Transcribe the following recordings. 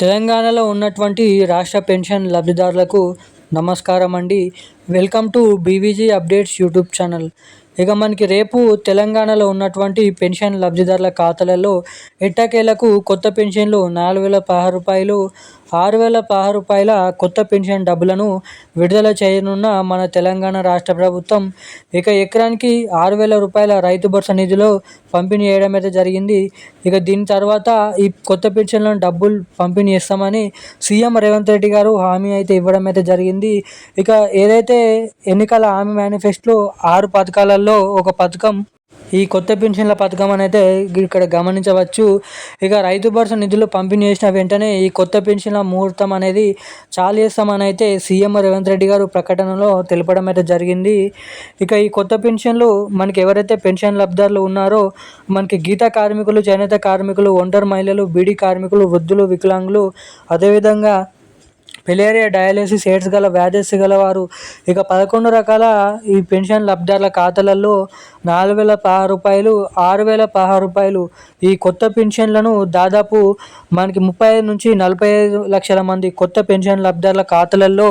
తెలంగాణలో ఉన్నటువంటి రాష్ట్ర పెన్షన్ లబ్ధిదారులకు నమస్కారం అండి welcome to BVG updates YouTube channel. ఇక మనకి రేపు తెలంగాణలో ఉన్నటువంటి పెన్షన్ లబ్ధిదారుల ఖాతాలలో ఎట్టకేలకు కొత్త పెన్షన్లు నాలుగు వేల పదహారు రూపాయలు ఆరు వేల పదహారు రూపాయల కొత్త పెన్షన్ డబ్బులను విడుదల చేయనున్న మన తెలంగాణ రాష్ట్ర ప్రభుత్వం ఇక ఎకరానికి ఆరు వేల రూపాయల రైతు భరోసా నిధిలో పంపిణీ చేయడం అయితే జరిగింది. ఇక దీని తర్వాత ఈ కొత్త పెన్షన్లను డబ్బులు పంపిణీ చేస్తామని సీఎం రేవంత్ రెడ్డి గారు హామీ అయితే ఇవ్వడం అయితే జరిగింది. ఇక ఏదైతే ఎన్నికల హామీ మేనిఫెస్టోలో ఆరు పథకాలలో ఒక పథకం ఈ కొత్త పెన్షన్ల పథకం అనేది ఇక్కడ గమనించవచ్చు. ఇక రైతు భరోసా నిధులు పంపిణీ చేసిన వెంటనే ఈ కొత్త పెన్షన్ల ముహూర్తం అనేది చాలు చేస్తామని అయితే సీఎం రేవంత్ రెడ్డి గారు ప్రకటనలో తెలపడం అయితే జరిగింది. ఇక ఈ కొత్త పెన్షన్లు మనకి ఎవరైతే పెన్షన్ లబ్ధారులు ఉన్నారో మనకి గీత కార్మికులు చేనేత కార్మికులు ఒంటరి మహిళలు బీడీ కార్మికులు వృద్ధులు వికలాంగులు అదేవిధంగా ఫిలేరియా డయాలసిస్ ఎయిడ్స్ గల వ్యాధస్ గలవారు. ఇక పదకొండు రకాల ఈ పెన్షన్ లబ్ధిదారుల ఖాతాలలో నాలుగు వేల పదహారు రూపాయలు ఆరు వేల పదహారు రూపాయలు. ఈ కొత్త పెన్షన్లను దాదాపు మనకి ముప్పై ఐదు నుంచి నలభై ఐదు లక్షల మంది కొత్త పెన్షన్ లబ్ధిదారుల ఖాతాలలో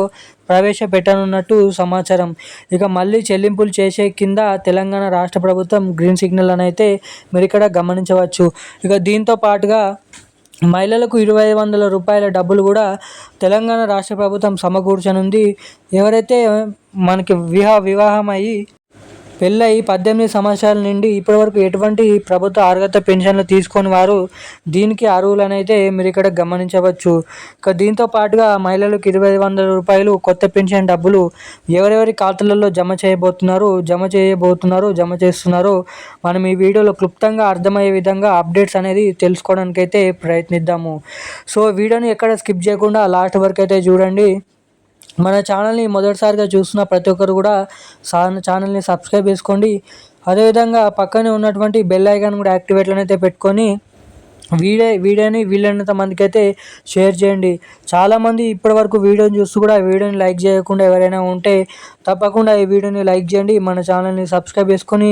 ప్రవేశపెట్టనున్నట్టు సమాచారం. ఇక మళ్ళీ చెల్లింపులు చేసే కింద తెలంగాణ రాష్ట్ర ప్రభుత్వం గ్రీన్ సిగ్నల్ అని అయితే మీరు ఇక్కడ గమనించవచ్చు. ఇక దీంతో పాటుగా మహిళలకు ఇరవై వందల రూపాయల డబ్బులు కూడా తెలంగాణ రాష్ట్ర ప్రభుత్వం సమకూర్చనుంది. ఎవరైతే మనకి విహా వివాహం పెళ్ళై పద్దెనిమిది సంవత్సరాల నుండి ఇప్పటివరకు ఎటువంటి ప్రభుత్వ అర్హత పెన్షన్లు తీసుకొని వారు దీనికి అర్హులనైతే మీరు ఇక్కడ గమనించవచ్చు. ఇక దీంతో పాటుగా మహిళలకు ఇరవై వందల రూపాయలు కొత్త పెన్షన్ డబ్బులు ఎవరెవరి ఖాతాలలో జమ చేయబోతున్నారు జమ చేయబోతున్నారు జమ చేస్తున్నారు. మనం ఈ వీడియోలో క్లుప్తంగా అర్థమయ్యే విధంగా అప్డేట్స్ అనేది తెలుసుకోవడానికి అయితే ప్రయత్నిద్దాము. సో వీడియోని ఎక్కడ స్కిప్ చేయకుండా లాస్ట్ వరకు అయితే చూడండి. మన ఛానల్ని మొదటిసారిగా చూస్తున్న ప్రతి ఒక్కరు కూడా ఛానల్ని సబ్స్క్రైబ్ చేసుకోండి. అదేవిధంగా పక్కనే ఉన్నటువంటి బెల్ ఐకాన్ కూడా యాక్టివేట్లోనే అయితే పెట్టుకొని వీడియో వీడియోని వీలైనంత మందికి అయితే షేర్ చేయండి. చాలామంది ఇప్పటివరకు వీడియోని చూస్తూ కూడా వీడియోని లైక్ చేయకుండా ఎవరైనా ఉంటే తప్పకుండా ఈ వీడియోని లైక్ చేయండి. మన ఛానల్ని సబ్స్క్రైబ్ చేసుకొని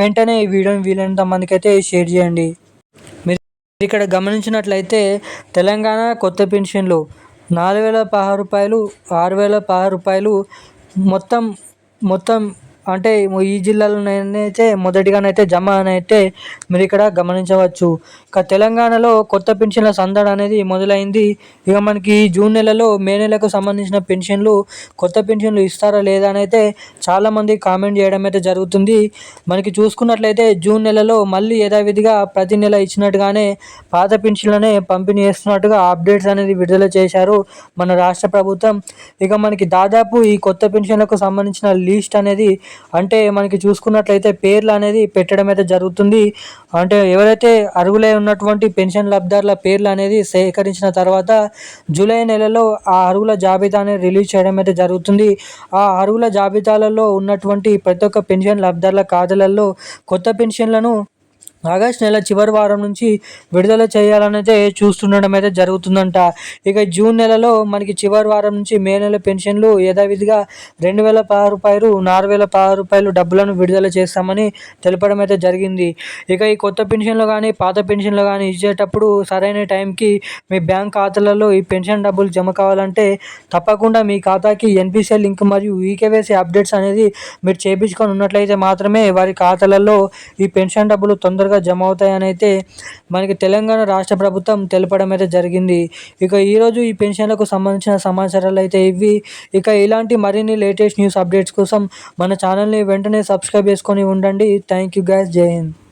వెంటనే ఈ వీడియోని వీలైనంత మందికి అయితే షేర్ చేయండి. మీరు ఇక్కడ గమనించినట్లయితే తెలంగాణ కొత్త పెన్షన్లు. నాలుగు వేల పదహారు రూపాయలు ఆరు వేల పదహారు రూపాయలు మొత్తం మొత్తం అంటే ఈ జిల్లాలోనైతే మొదటిగానైతే జమ అని అయితే మీరు ఇక్కడ గమనించవచ్చు. ఇక తెలంగాణలో కొత్త పెన్షన్ల సందడి అనేది మొదలైంది. ఇక మనకి జూన్ నెలలో మే నెలకు సంబంధించిన పెన్షన్లు కొత్త పెన్షన్లు ఇస్తారా లేదా అని అయితే చాలామంది కామెంట్ చేయడం అయితే జరుగుతుంది. మనకి చూసుకున్నట్లయితే జూన్ నెలలో మళ్ళీ యథావిధిగా ప్రతి నెల ఇచ్చినట్టుగానే పాత పెన్షన్లనే పంపిణీ చేస్తున్నట్టుగా అప్డేట్స్ అనేది విడుదల చేశారు మన రాష్ట్ర ప్రభుత్వం. ఇక మనకి దాదాపు ఈ కొత్త పెన్షన్లకు సంబంధించిన లిస్ట్ అనేది అంటే మనకి చూసుకున్నట్లయితే పేర్లు అనేది పెట్టడం అయితే జరుగుతుంది. అంటే ఎవరైతే అర్హులై ఉన్నటువంటి పెన్షన్ లబ్ధారుల పేర్లు అనేది సేకరించిన తర్వాత జూలై నెలలో ఆ అర్హుల జాబితాని రిలీజ్ చేయడం అయితే జరుగుతుంది. ఆ అర్హుల జాబితాలలో ఉన్నటువంటి ప్రతి ఒక్క పెన్షన్ లబ్ధారుల ఖాతాలలో కొత్త పెన్షన్లను ఆగస్ట్ నెల చివరి వారం నుంచి విడుదల చేయాలనైతే చూస్తుండడం అయితే జరుగుతుందంట. ఇక జూన్ నెలలో మనకి చివరి వారం నుంచి మే నెల పెన్షన్లు యథావిధిగా రెండు వేల పదహారు రూపాయలు నాలుగు వేల పదహారు రూపాయలు డబ్బులను విడుదల చేస్తామని తెలపడం అయితే జరిగింది. ఇక ఈ కొత్త పెన్షన్లు కానీ పాత పెన్షన్లు కానీ ఇచ్చేటప్పుడు సరైన టైంకి మీ బ్యాంక్ ఖాతాలలో ఈ పెన్షన్ డబ్బులు జమ కావాలంటే తప్పకుండా మీ ఖాతాకి ఎన్పిసిఎల్ లింక్ మరియు ఈకేవైసీ అప్డేట్స్ అనేది మీరు చేపించుకొని ఉన్నట్లయితే మాత్రమే వారి ఖాతాలలో ఈ పెన్షన్ డబ్బులు తొందరగా తొందరగా జమ అవుతాయని అయితే మనకి తెలంగాణ రాష్ట్ర ప్రభుత్వం తెలపడం అయితే జరిగింది. ఇక ఈరోజు ఈ పెన్షన్లకు సంబంధించిన సమాచారాలు అయితే ఇవి ఇక ఇలాంటి మరిన్ని లేటెస్ట్ న్యూస్ అప్డేట్స్ కోసం మన ఛానల్ని వెంటనే సబ్స్క్రైబ్ చేసుకొని ఉండండి. Thank you guys. జై హింద్.